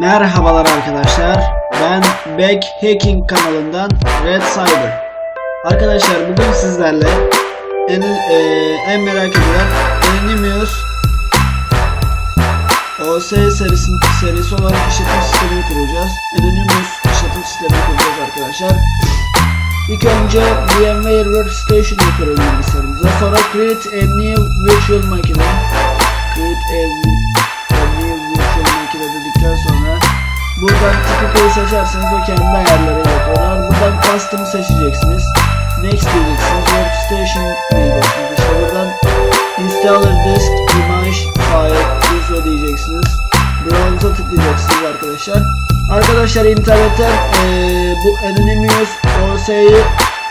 Merhabalar arkadaşlar. Ben Back Hacking kanalından Red Cyber. Arkadaşlar bugün sizlerle en, e, en merak edilen Anonymous OS serisi, serisi olan işletim sistemini kuracağız. Anonymous işletim sistemini kuracağız arkadaşlar. İlk önce VMware Workstation yapıyoruz bilgisayarımıza. Sonra Create a New Virtual Machine. Create a buradan Typical'ı seçerseniz o kendi ayarları yapıyorlar. Buradan Custom seçeceksiniz. Next diyeceksiniz. Workstation diyeceksiniz. İşte buradan Installer Disk Image File ISO diyeceksiniz. Browse'a tıklayacaksınız arkadaşlar. Arkadaşlar internetten eee, bu Anonymous OS'yi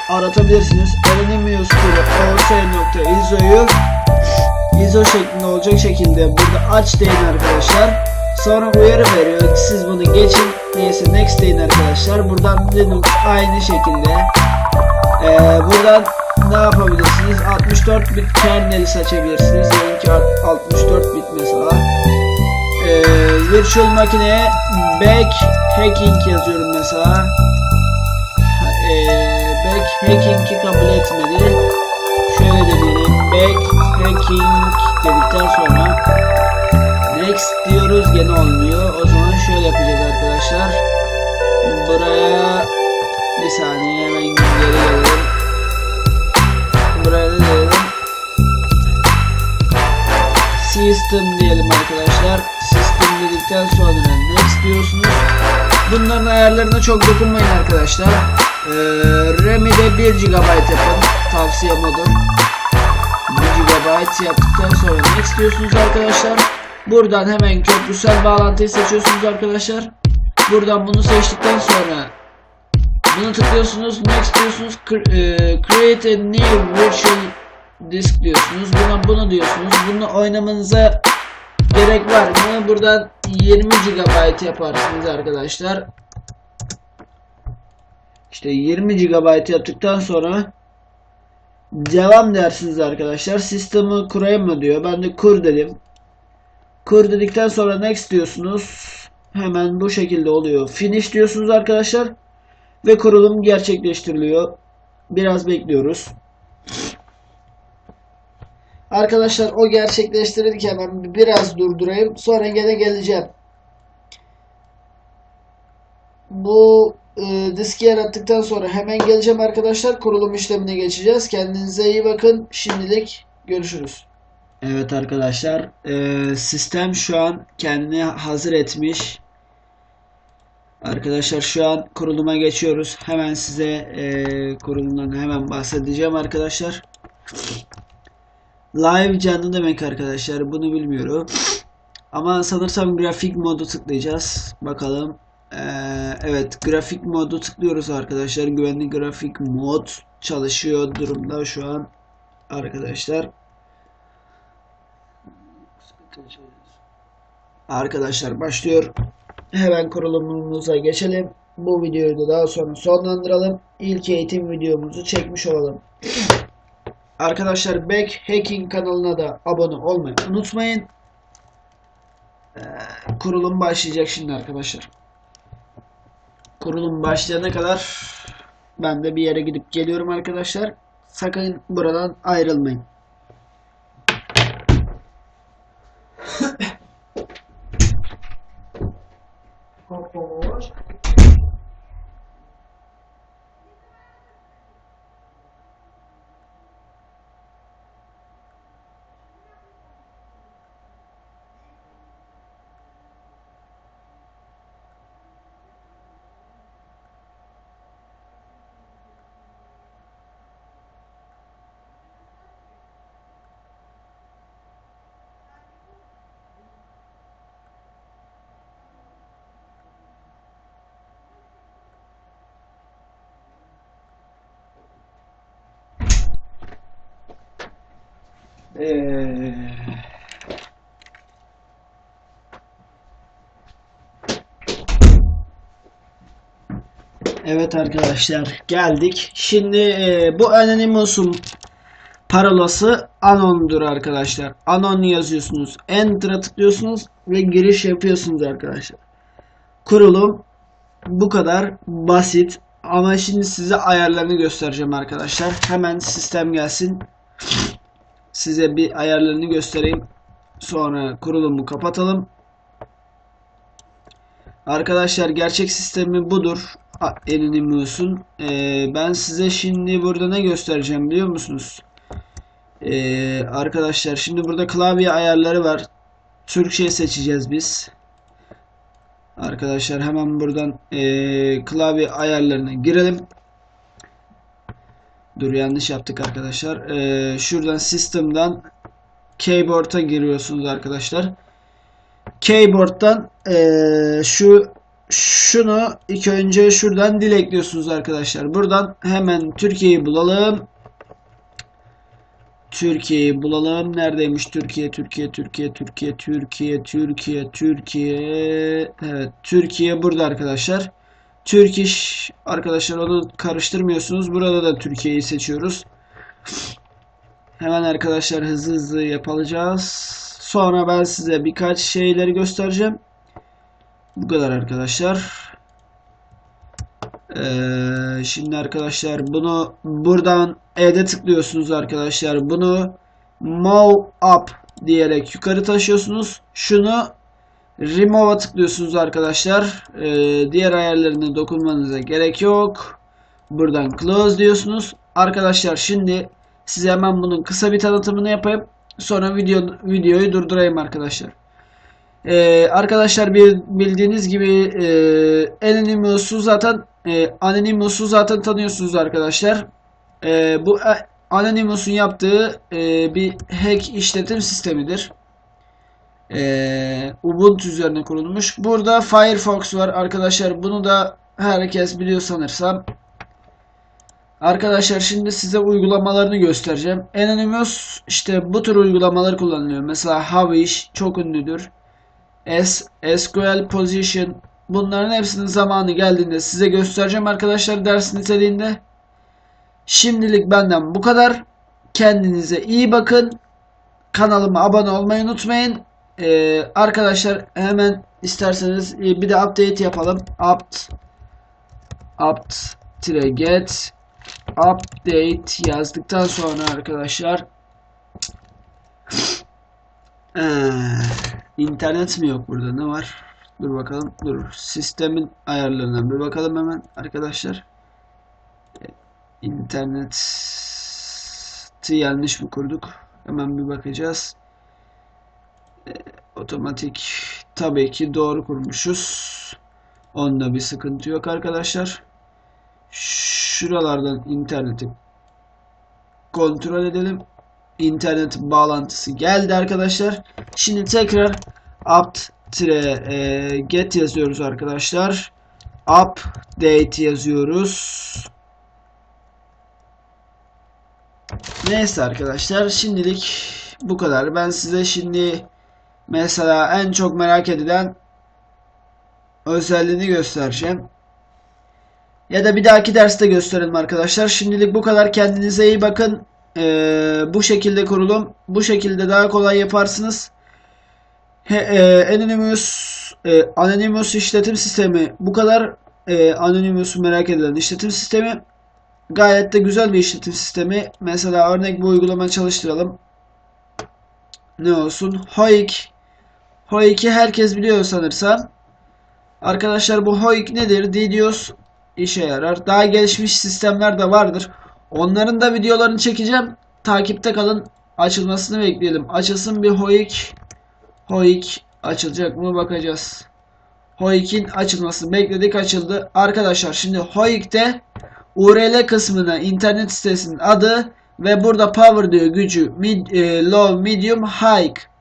aratabilirsiniz. Anonymous OS.iso'yu ISO şeklinde olacak şekilde burada aç deyin arkadaşlar. Sonra uyarı veriyor. Siz bunu geçin. Neyse next deyin arkadaşlar. Buradan Linux aynı şekilde. Ee, buradan ne yapabilirsiniz? 64 bit kernel'i seçebilirsiniz. Diyelim ki 64 bit mesela. Ee, virtual makineye back hacking yazıyorum mesela. Ee, back hacking'i kabul etmedi. Şöyle de diyelim back diyoruz gene olmuyor. O zaman şöyle yapacağız arkadaşlar. Buraya bir saniye hemen geri gelelim. Buraya diyelim? System diyelim arkadaşlar. System dedikten sonra next diyorsunuz. Bunların ayarlarına çok dokunmayın arkadaşlar. Ee, RAM'i de 1 GB yapın. Tavsiyem odur. 1 GB yaptıktan sonra next diyorsunuz arkadaşlar. Buradan hemen köprüsel bağlantıyı seçiyorsunuz arkadaşlar. Buradan bunu seçtikten sonra bunu tıklıyorsunuz. Next diyorsunuz. e, Create a new virtual disk diyorsunuz. Buna bunu diyorsunuz. Bunu oynamanıza gerek var mı? Buradan 20 GB yaparsınız arkadaşlar. İşte 20 GB yaptıktan sonra devam dersiniz arkadaşlar. Sistemi kurayım mı diyor. Ben de kur dedim. Kur dedikten sonra next diyorsunuz. Hemen bu şekilde oluyor. Finish diyorsunuz arkadaşlar. Ve kurulum gerçekleştiriliyor. Biraz bekliyoruz. Arkadaşlar o gerçekleştirirken ben biraz durdurayım. Sonra gene geleceğim. Bu e, diski yarattıktan sonra hemen geleceğim arkadaşlar. Kurulum işlemine geçeceğiz. Kendinize iyi bakın. Şimdilik görüşürüz. Evet arkadaşlar. e, sistem şu an kendini hazır etmiş. Arkadaşlar şu an kuruluma geçiyoruz. Hemen size e, kurulumdan hemen bahsedeceğim arkadaşlar. Live canlı demek arkadaşlar. Bunu bilmiyorum. Ama sanırsam grafik modu tıklayacağız. Bakalım. Ee, evet grafik modu tıklıyoruz arkadaşlar. Güvenli grafik mod çalışıyor durumda şu an arkadaşlar. Arkadaşlar başlıyor. Hemen kurulumumuza geçelim. Bu videoyu da daha sonra sonlandıralım. İlk eğitim videomuzu çekmiş olalım. Arkadaşlar Back Hacking kanalına da abone olmayı unutmayın. Ee, kurulum başlayacak şimdi arkadaşlar. Kurulum başlayana kadar ben de bir yere gidip geliyorum arkadaşlar. Sakın buradan ayrılmayın. Ee, Evet arkadaşlar geldik. Şimdi e, bu Anonymous'un parolası Anon'dur arkadaşlar. Anon yazıyorsunuz. Enter'a tıklıyorsunuz ve giriş yapıyorsunuz arkadaşlar. kurulum bu kadar basit. Ama şimdi size ayarlarını göstereceğim arkadaşlar. Hemen sistem gelsin. Size bir ayarlarını göstereyim. Sonra kurulumu kapatalım. Arkadaşlar gerçek sistemi budur. Anonymous'un. Ee, ben size şimdi burada ne göstereceğim biliyor musunuz? Ee, arkadaşlar şimdi burada klavye ayarları var. Türkçe seçeceğiz biz. Arkadaşlar hemen buradan ee, klavye ayarlarına girelim. Dur yanlış yaptık arkadaşlar. Ee, şuradan system'dan keyboard'a giriyorsunuz arkadaşlar. Keyboard'dan ee, şu şunu ilk önce şuradan dil ekliyorsunuz arkadaşlar. Buradan hemen Türkiye'yi bulalım. Türkiye'yi bulalım. Neredeymiş Türkiye? Türkiye, Türkiye, Türkiye, Türkiye, Türkiye, Türkiye. Evet, Türkiye burada arkadaşlar. Türk iş arkadaşlar onu karıştırmıyorsunuz. Burada da Türkiye'yi seçiyoruz. Hemen arkadaşlar hızlı hızlı yapacağız. Sonra ben size birkaç şeyleri göstereceğim. Bu kadar arkadaşlar. Ee, şimdi arkadaşlar bunu buradan E'de tıklıyorsunuz arkadaşlar. Bunu move up diyerek yukarı taşıyorsunuz. Şunu remove'a tıklıyorsunuz arkadaşlar. Ee, diğer ayarlarına dokunmanıza gerek yok. Buradan close diyorsunuz. Arkadaşlar şimdi size hemen bunun kısa bir tanıtımını yapayım. Sonra video videoyu durdurayım arkadaşlar. Ee, arkadaşlar bir bildiğiniz gibi e, Anonymous'u zaten e, Anonymous'u zaten tanıyorsunuz arkadaşlar. E, bu e, Anonymous'un yaptığı e, bir hack işletim sistemidir. E, Ubuntu üzerine kurulmuş. Burada Firefox var arkadaşlar. Bunu da herkes biliyor sanırsam. Arkadaşlar şimdi size uygulamalarını göstereceğim. Anonymous işte bu tür uygulamalar kullanılıyor. Mesela Havish çok ünlüdür. S, SQL Position bunların hepsinin zamanı geldiğinde size göstereceğim arkadaşlar ders niteliğinde. Şimdilik benden bu kadar. Kendinize iyi bakın. Kanalıma abone olmayı unutmayın. Ee, arkadaşlar hemen isterseniz e, bir de update yapalım. Apt apt get update yazdıktan sonra arkadaşlar ee, internet mi yok burada ne var? Dur bakalım. Dur. Sistemin ayarlarına bir bakalım hemen arkadaşlar. İnterneti yanlış mı kurduk? Hemen bir bakacağız. E, otomatik tabii ki doğru kurmuşuz. Onda bir sıkıntı yok arkadaşlar. Şuralardan interneti kontrol edelim. İnternet bağlantısı geldi arkadaşlar. Şimdi tekrar apt get yazıyoruz arkadaşlar. Update yazıyoruz. Neyse arkadaşlar şimdilik bu kadar. Ben size şimdi mesela en çok merak edilen özelliğini göstereceğim. Ya da bir dahaki derste gösterelim arkadaşlar. Şimdilik bu kadar. Kendinize iyi bakın. Ee, bu şekilde kurulum. Bu şekilde daha kolay yaparsınız. He, e, Anonymous e, Anonymous işletim sistemi bu kadar. E, Anonymous'u merak edilen işletim sistemi gayet de güzel bir işletim sistemi. Mesela örnek bir uygulama çalıştıralım. Ne olsun? Hoik. Hoik'i herkes biliyor sanırsam. Arkadaşlar bu Hoik nedir? DDoS işe yarar. Daha gelişmiş sistemler de vardır. Onların da videolarını çekeceğim. Takipte kalın. Açılmasını bekleyelim. Açılsın bir Hoik. Hoik açılacak mı bakacağız. Hoik'in açılmasını bekledik açıldı. Arkadaşlar şimdi Hoik'te URL kısmına internet sitesinin adı ve burada power diyor gücü mid, e, low, medium, high.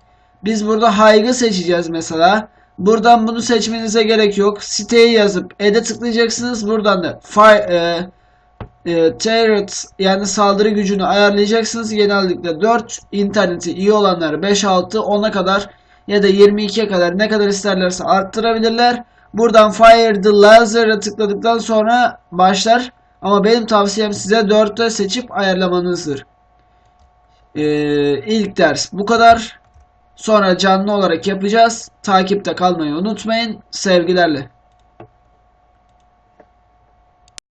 Biz burada high'ı seçeceğiz mesela. Buradan bunu seçmenize gerek yok. Siteyi yazıp ed'e tıklayacaksınız. Buradan da fire, e, e, turret yani saldırı gücünü ayarlayacaksınız. Genellikle 4 interneti iyi olanlar 5 6 10'a kadar ya da 22'ye kadar ne kadar isterlerse arttırabilirler. Buradan Fire the Laser'a tıkladıktan sonra başlar. Ama benim tavsiyem size 4'te seçip ayarlamanızdır. Ee, ilk ders bu kadar. Sonra canlı olarak yapacağız. Takipte kalmayı unutmayın. Sevgilerle.